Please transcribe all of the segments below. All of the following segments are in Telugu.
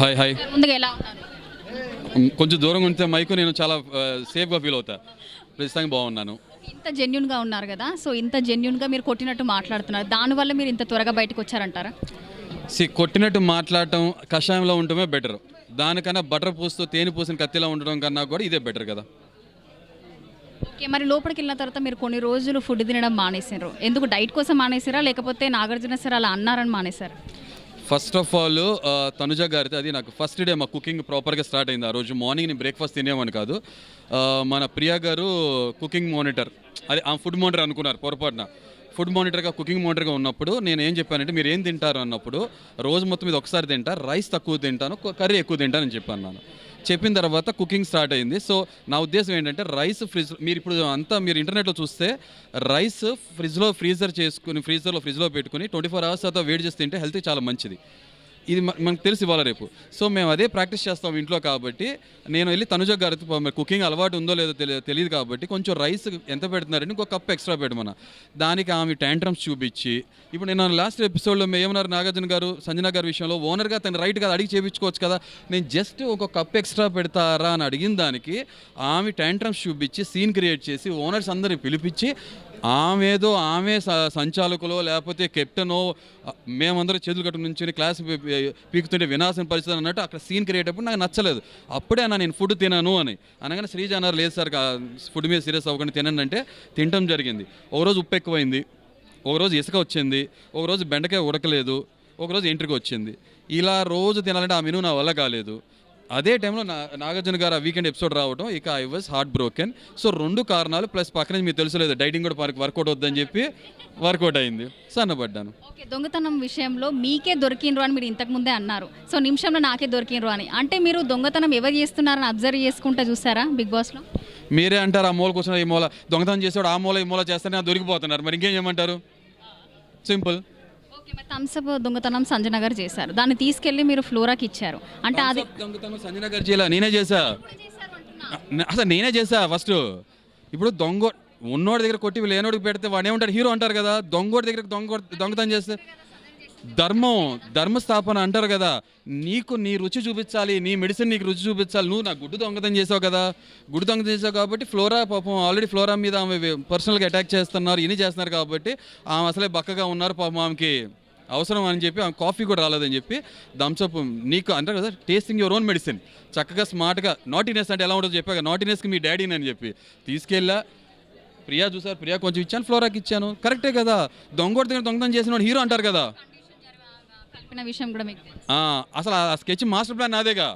హాయ్ హాయ్ ముందుగా ఎలా ఉన్నారు? కొంచెం దూరంగా ఉంటే మైకు నేను చాలా సేఫ్గా ఫీల్ అవుతా. ప్రస్తుతానికి బాగున్నాను. ఇంత జెన్యున్గా ఉన్నారు కదా సో ఇంత జెన్యున్గా మీరు కొట్టినట్టు మాట్లాడుతున్నారు. దానివల్ల మీరు ఇంత త్వరగా బయటకు వచ్చారంటారా? సి కొట్టినట్టు మాట్లాడటం కషాయంలో ఉండటమే బెటర్ దానికన్నా బటర్ పూస్తూ తేనె పూసిన కత్తిలో ఉండడం కన్నా కూడా ఇదే బెటర్ కదా. ఓకే మరి లోపలికి వెళ్ళిన తర్వాత మీరు కొన్ని రోజులు ఫుడ్ తినడం మానేసారు ఎందుకు డైట్ కోసం మానేసారా లేకపోతే నాగార్జున సార్ అలా అన్నారని మానేశారు? ఫస్ట్ ఆఫ్ ఆల్ తనుజ గారితో అది నాకు ఫస్ట్ డే మా కుకింగ్ ప్రాపర్గా స్టార్ట్ అయింది ఆ రోజు. మార్నింగ్ నేను బ్రేక్ఫాస్ట్ తినేమని కాదు. మన ప్రియా గారు కుకింగ్ మానిటర్. అది ఆ ఫుడ్ మానిటర్ అనుకున్నారు పొరపాటున. ఫుడ్ మానిటర్గా కుకింగ్ మానిటర్గా ఉన్నప్పుడు నేను ఏం చెప్పానంటే మీరు ఏం తింటారు? అన్నప్పుడు రోజు మొత్తం మీద ఒకసారి తింటా రైస్ తక్కువ తింటాను కర్రీ ఎక్కువ తింటానని చెప్పాను నేను చెప్పిన తర్వాత కుకింగ్ స్టార్ట్ అయింది. సో నా ఉద్దేశం ఏంటంటే రైస్ ఫ్రిడ్జ్ మీరు ఇప్పుడు అంతా మీరు ఇంటర్నెట్లో చూస్తే రైస్ ఫ్రిడ్జ్లో ఫ్రీజర్ చేసుకుని ఫ్రీజర్లో ఫ్రిడ్జ్లో పెట్టుకుని ట్వంటీ ఫోర్ అవర్స్ తర్వాత వేడి చేసి తింటే హెల్త్కి చాలా మంచిది. ఇది మనకు తెలిసి ఇవ్వాలి రేపు. సో మేము అదే ప్రాక్టీస్ చేస్తాం ఇంట్లో కాబట్టి నేను వెళ్ళి తనుజ గారితో కుకింగ్ అలవాటు ఉందో లేదో తెలియదు తెలియదు కాబట్టి కొంచెం రైస్ ఎంత పెడుతున్నారని ఇంకో కప్ ఎక్స్ట్రా పెట్టమన్నా దానికి ఆమె ట్యాంట్రమ్స్ చూపించి ఇప్పుడు నేను లాస్ట్ ఎపిసోడ్లో మేము ఏమన్నారు నాగార్జున గారు సంజన గారి విషయంలో ఓనర్గా తను రైట్గా అడిగి చేయించుకోవచ్చు కదా నేను జస్ట్ ఒక కప్ ఎక్స్ట్రా పెడతారా అని అడిగిన దానికి ఆమె ట్యాంట్రమ్స్ చూపించి సీన్ క్రియేట్ చేసి ఓనర్స్ అందరిని పిలిపించి ఆమెదో ఆమె స- సంచాలకులో లేకపోతే కెప్టెనో అ, మేమందరం చేతులు కట్టు నుంచి క్లాస్ పీకుతుంటే వినాశం పరిస్థితి అన్నట్టు అక్కడ సీన్ క్రియేటప్పుడు నాకు నచ్చలేదు. అప్పుడే అన్న నేను ఫుడ్ తినను అని. అనగానే శ్రీజ అన్నారు లేదు సార్ ఫుడ్ మీద సీరియస్ అవ్వకుండా తినండి అంటే తినటం జరిగింది. ఒక రోజు ఉప్పు ఎక్కువైంది. ఒక రోజు ఇసుక వచ్చింది. ఒక రోజు బెండకాయ ఉడకలేదు. ఒక రోజు ఎంట్రీకి వచ్చింది ఇలా రోజు తినాలంటే ఆ మెనూ నా వల్ల కాలేదు. అదే టైంలో నా నాగార్జున గారు ఆ వీకెండ్ ఎపిసోడ్ రావడం ఇక I was heart broken so రెండు కారణాలు ప్లస్ పక్కన మీకు తెలుసు లేదు డైటింగ్ కూడా మనకి వర్కౌట్ వద్దని చెప్పి వర్కౌట్ అయింది. సన్నబడ్డాను ఓకే దొంగతనం విషయంలో మీకే దొరికినరు అని మీరు ఇంతకు ముందే అన్నారు. సో నిమిషంలో నాకే దొరికినరు అని. అంటే మీరు దొంగతనం ఎవరు చేస్తున్నారని అబ్జర్వ్ చేసుకుంటా చూసారా బిగ్ బాస్లో మీరే అంటారు ఆ మూల కూర్చొని ఈ మూల దొంగతనం చేసేవాడు ఆ మూల ఈ మూల చేస్తానే ఆ దొరికిపోతున్నారు. మరి ఇంకేం చేయమంటారు? సింపుల్ థమ్స్అప్ దొంగతనం సంజన గారు చేశారు. దాన్ని తీసుకెళ్ళి మీరు ఫ్లోరాకి ఇచ్చారు. అంటే అది దొంగతనం సంజన గారు చేయాల? నేనే చేసా అసలు నేనే చేసా ఫస్ట్. ఇప్పుడు దొంగ ఉన్నోడి దగ్గర కొట్టి లేనోడికి పెడితే వాడే ఉంటాడు హీరో అంటారు కదా. దొంగోడి దగ్గర దొంగ దొంగతనం చేస్తే ధర్మం ధర్మస్థాపన అంటారు కదా. నీకు నీ రుచి చూపించాలి నీ మెడిసిన్ నీకు రుచి చూపించాలి నువ్వు నా గుడ్డు దొంగతనం చేసావు కదా. గుడ్డు దొంగతనం చేసావు కాబట్టి ఫ్లోరా పాపం ఆల్రెడీ ఫ్లోరా మీద ఆమె పర్సనల్గా అటాక్ చేస్తున్నారు ఇన్ని చేస్తున్నారు కాబట్టి ఆమె అసలే బక్కగా ఉన్నారు పాపం ఆమెకి. అవసరం అని చెప్పి ఆమె కాఫీ కూడా రాలేదని చెప్పి థమ్స్అప్ నీకు అంటారు కదా టేస్టింగ్ యువర్ ఓన్ మెడిసిన్ చక్కగా స్మార్ట్గా నాటినెస్ అంటే ఎలా ఉంటుందో చెప్పాక నాటినెస్కి మీ డాడీని అని చెప్పి. తీసుకెళ్ళా. ప్రియా చూసారు ప్రియా కొంచెం ఇచ్చాను ఫ్లోరాకి ఇచ్చాను. కరెక్టే కదా. దొంగ దొంగతనం చేసిన వాడు హీరో అంటారు కదా. కలిపిన విషయం కూడా మీకు అసలు ఆ స్కెచ్ మాస్టర్ ప్లాన్ నాదేగా?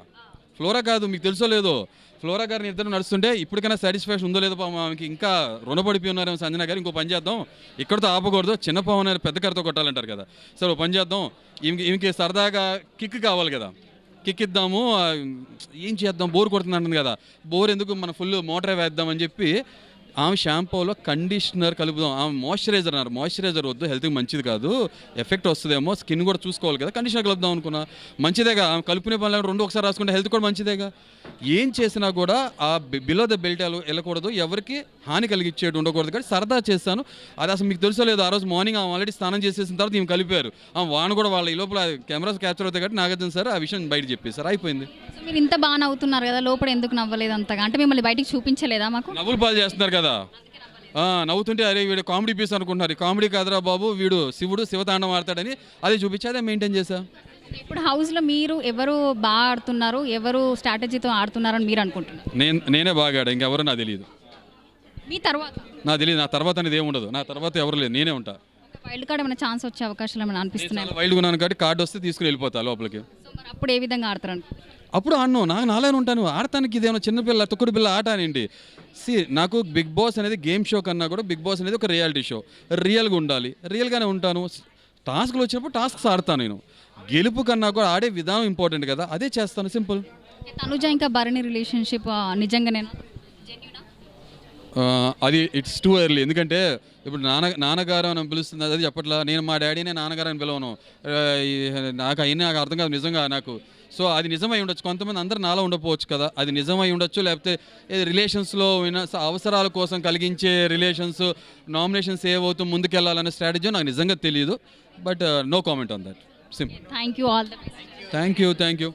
ఫ్లోరా కాదు మీకు తెలుసో లేదో? ఫ్లోరా గారిని ఇద్దరు నడుస్తుంటే ఇప్పటికైనా సాటిస్ఫాక్షన్ ఉందో లేదో పాపం ఆమెకి ఇంకా రుణపడిపోయి ఉన్నారేమో సంజన గారు ఇంకో పని చేద్దాం. ఇక్కడతో ఆపకూడదు చిన్న పవన్ అని పెద్ద కర్రతో కొట్టాలంటారు కదా. సరే ఓ పని చేద్దాం. ఈమెకి ఈమెకి సరదాగా కిక్ కావాలి కదా. కిక్ ఇద్దాము ఏం చేద్దాం? బోర్ కొడుతుంది అంటుంది కదా. బోర్ ఎందుకు? మన ఫుల్ మోటార్ వేద్దాం అని చెప్పి ఆమె షాంపూలో కండిషనర్ కలుపుదాం. ఆమె మాయిశ్చరైజర్ అన్నారు. మాయిశ్చరైజర్ వద్దు హెల్త్కి మంచిది కాదు. ఎఫెక్ట్ వస్తుందేమో స్కిన్ కూడా చూసుకోవాలి కదా. కండిషనర్ కలుపుదాం అనుకున్నా. మంచిదేగా ఆమె కలుపునే పనులు రెండు ఒకసారి రాసుకుంటే హెల్త్ కూడా మంచిదేగా ఏం చేసినా కూడా ఆ బిలో ద బెల్ట్ వెళ్ళకూడదు. ఎవరికి హాని కలిగించేటు ఉండకూడదు. కానీ సరదా చేస్తాను. అది అసలు మీకు తెలుసో లేదు ఆ రోజు మార్నింగ్ ఆమె ఆల్రెడీ స్నానం చేసేసిన తర్వాత ఈమె కలిపారు. ఆ వాన కూడా వాళ్ళ ఈ లోపల కెమెరాస్ క్యాప్చర్ అవుతాయి కాబట్టి నాగార్జున సార్ ఆ విషయం బయట చెప్పేశారు. అయిపోయింది. మీరు ఇంత బాగా నవ్వుతున్నారు కదా లోపల ఎందుకు నవ్వలేదు అంతగా? అంటే మిమ్మల్ని బయటికి చూపించలేదా మాకు? నవ్వులు పాలు చేస్తున్నారు కదా. ఆ, నవ్వుతుంటే అరే వీడు కామెడీ పీస్ అనుకుంటున్నారు. కామెడీ కాదురా బాబు వీడు శివుడు శివతాండం ఆడతాడని. అది చూపించి అదే మెయింటైన్ చేశా? ఇప్పుడు హౌస్లో మీరు ఎవరు బాగా ఆడుతున్నారు ఎవరు స్ట్రాటజీతో ఆడుతున్నారని మీరు అనుకుంటున్నారు? నేను నేనే బాగా ఆడా ఇంకెవరో నాకు తెలియదు మీ తర్వాత? నాకు తెలియదు నా తర్వాత అనేది ఏమి ఉండదు నా తర్వాత ఎవరు లేదు నేనే ఉంటా. ఒక వైల్డ్ కార్డ్ ఏమైనా ఛాన్స్ వచ్చే అవకాశాలు ఏమైనా అనిపిస్తున్నాయి చాలా వైల్డ్గా ఉన్నాను కాబట్టి కార్డు వస్తే తీసుకుని వెళ్ళిపోతా లోపలికి. సో మరి అప్పుడు ఏ విధంగా ఆడతారు? అప్పుడు ఆడను. నాకు నాలానే ఉంటాను. ఆడటానికి ఇదేమో చిన్నపిల్ల తొక్కుడు పిల్ల ఆట అనండి సి నాకు బిగ్ బాస్ అనేది గేమ్ షో కన్నా కూడా బిగ్ బాస్ అనేది ఒక రియాలిటీ షో. రియల్గా ఉండాలి. రియల్గానే ఉంటాను. టాస్క్లు వచ్చినప్పుడు టాస్క్స్ ఆడతాను నేను. గెలుపు కన్నా కూడా ఆడే విధానం ఇంపార్టెంట్ కదా. అదే చేస్తాను. సింపుల్. తనుజ ఇంకా భరణి రిలేషన్షిప్ నిజంగానేనా? జెన్యునా ఆ, అది ఇట్స్ టూ ఎర్లీ. ఎందుకంటే ఇప్పుడు నాన్న నాన్నగారు అని పిలుస్తుంది అది చెప్పట్లా నేను మా డాడీనే నాన్నగారు అని పిలవను. నాకు అయినా నాకు అర్థం కాదు నిజంగా నాకు. సో అది నిజమై ఉండొచ్చు. కొంతమంది అందరు నాలో ఉండకపోవచ్చు కదా. అది నిజమై ఉండొచ్చు లేకపోతే రిలేషన్స్లో అవసరాల కోసం కలిగించే రిలేషన్స్ నామినేషన్స్ ఏవవుతూ ముందుకెళ్ళాలనే స్ట్రాటజీ నాకు నిజంగా తెలియదు but no comment on that. Simple. Thank you all thank you thank you